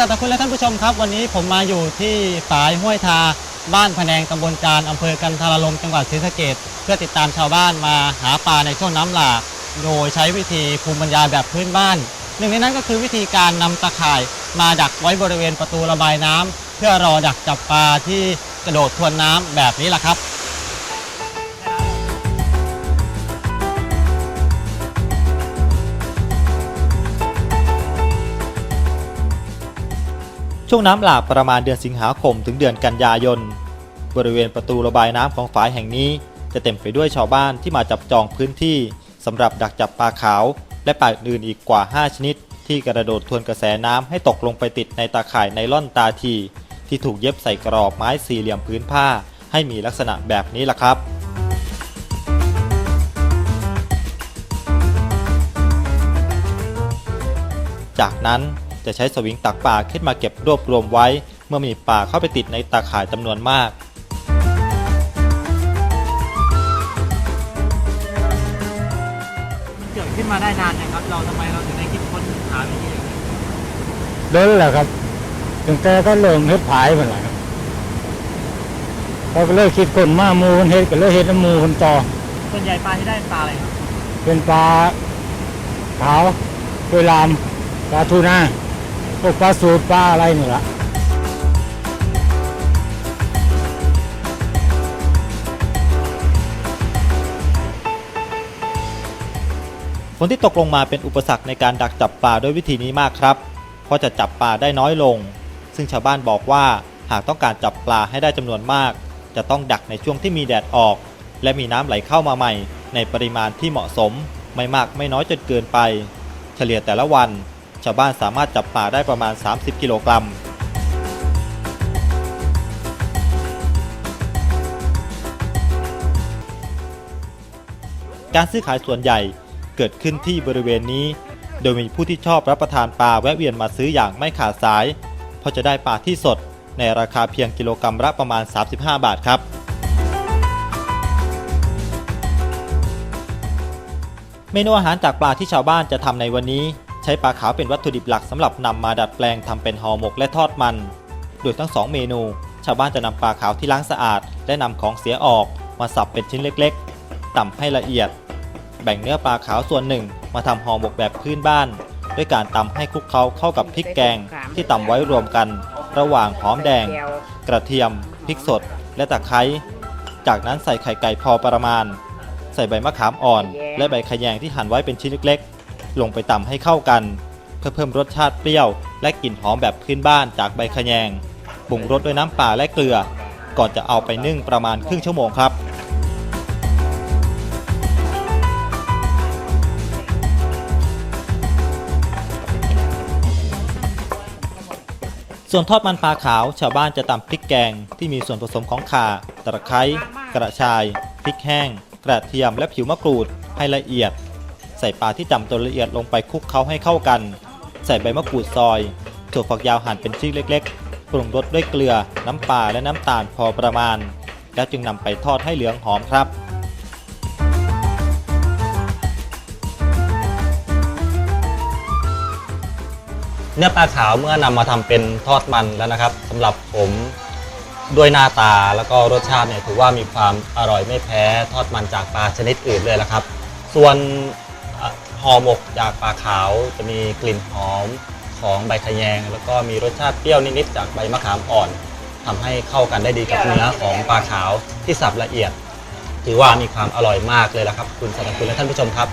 สัตว์คุณและท่านผู้ชมครับ วันนี้ผมมาอยู่ที่ฝายห้วยทา บ้านพะแนงตำบลจานอำเภอกันทารลมจังหวัดศรีสะเกดเพื่อติดตามชาวบ้านมาหาปลาในช่วงน้ำหลาก โดยใช้วิธีภูมิปัญญาแบบพื้นบ้าน หนึ่งในนั้นก็คือวิธีการนำตะข่ายมาดักไว้บริเวณประตูระบายน้ำเพื่อรอดักจับปลาที่กระโดดทวนน้ำแบบนี้แหละครับ ช่วงน้ำหลากประมาณเดือนสิงหาคมถึงเดือนกันยายน บริเวณประตูระบายน้ำของฝายแห่งนี้ จะเต็มไปด้วยชาวบ้านที่มาจับจองพื้นที่สำหรับดักจับปลาขาว และปลาอื่นอีกกว่า 5 ชนิด ที่กระโดดทวนกระแสน้ำให้ตกลงไปติดในตาข่ายไนล่อนตาที ที่ถูกเย็บใส่กรอบไม้สี่เหลี่ยมพื้นผ้า ให้มีลักษณะแบบนี้ล่ะครับจากนั้น จะใช้สวิงตักปลาขึ้นมาเก็บรวบรวมไว้ เมื่อมีปลาเข้าไปติดในตาข่ายจำนวนมาก เกิดขึ้นมาได้นานนะครับ เราทำไมเราถึงได้คิดค้นหาวิธีเดินแหละครับถึงแต่ก็เริ่มเฮ็ดผายมันแหละครับเราก็เลยคิดคนมาหมูคนเฮ็ดก็เลยเฮ็ดน้ำหมูคนต่อ ส่วนใหญ่ปลาที่ได้ปลาอะไรครับเป็นปลาขาวกล้วยลามปลาทูน่า พวกปลาสูตรปลาอะไรนี่ละฝนที่ตกลงมาเป็นอุปสรรคในการดักจับปลาด้วยวิธีนี้มากครับ เพราะจะจับปลาได้น้อยลง ซึ่งชาวบ้านบอกว่าหากต้องการจับปลาให้ได้จำนวนมาก จะต้องดักในช่วงที่มีแดดออก และมีน้ำไหลเข้ามาใหม่ ในปริมาณที่เหมาะสม ไม่มากไม่น้อยจนเกินไป เฉลี่ยแต่ละวัน ชาวบ้านสามารถจับปลาได้ประมาณ 30 กิโลกรัมการซื้อขายส่วนใหญ่เกิดขึ้นที่บริเวณนี้ โดยมีผู้ที่ชอบรับประทานปลาแวะเวียนมาซื้ออย่างไม่ขาดสาย เพราะจะได้ปลาที่สดในราคาเพียงกิโลกรรัมละประมาณ 35 บาทครับ เมนูอาหารจากปลาที่ชาวบ้านจะทำในวันนี้ ใช้ปลาขาวเป็นวัตถุดิบหลักสำหรับนำมาดัดแปลงทำเป็นห่อหมกและทอดมัน โดยทั้งสองเมนู ชาวบ้านจะนำปลาขาวที่ล้างสะอาด และนำของเสียออกมาสับเป็นชิ้นเล็กๆ ต่ำให้ละเอียด แบ่งเนื้อปลาขาวส่วนหนึ่ง มาทำห่อหมกแบบพื้นบ้าน ด้วยการตำให้คลุกเคล้าเข้ากับพริกแกงที่ตำไว้รวมกัน ระหว่างหอมแดง กระเทียมพริกสด และตะไคร้จากนั้นใส่ไข่ไก่พอประมาณ ใส่ใบมะขามอ่อน และใบขะแยงที่หั่นไว้เป็นชิ้นเล็กๆ ลงไปตำให้เข้ากัน เพื่อเพิ่มรสชาติเปรี้ยว และกลิ่นหอมแบบพื้นบ้านจากใบขะแยงปรุงรสด้วยน้ำปลาและเกลือ ก่อนจะเอาไปนึ่งประมาณครึ่งชั่วโมงครับ ส่วนทอดมันปลาขาวชาวบ้านจะตำพริกแกงที่มีส่วนผสมของข่า ตะไคร้ กระชาย พริกแห้ง กระเทียมและผิวมะกรูดให้ละเอียด ใส่ปลาที่ตำตัวละเอียดลงไปคลุกเคล้าให้เข้ากัน ใส่ใบมะกรูดซอย ถั่วฝักยาวหั่นเป็นชิ้นเล็กๆ ปรุงรสด้วยเกลือ น้ำปลาและน้ำตาลพอประมาณ แล้วจึงนำไปทอดให้เหลืองหอมครับเนื้อปลาขาวเมื่อนำมาทำเป็นทอดมันแล้วนะครับสำหรับผมด้วยหน้าตาแล้วก็รสชาติเนี่ยถือว่ามีความอร่อยไม่แพ้ทอดมันจากปลาชนิดอื่นเลยละครับ ส่วน ห่อหมกจากปลาขาวจะมีกลิ่นหอมของใบขะแยง แล้วก็มีรสชาติเปรี้ยวนิดๆจากใบมะขามอ่อนทำให้เข้ากันได้ดีกับเนื้อของปลาขาวที่สับละเอียด ถือว่ามีความอร่อยมากเลยละครับ คุณสัตว์คุณและท่านผู้ชมครับ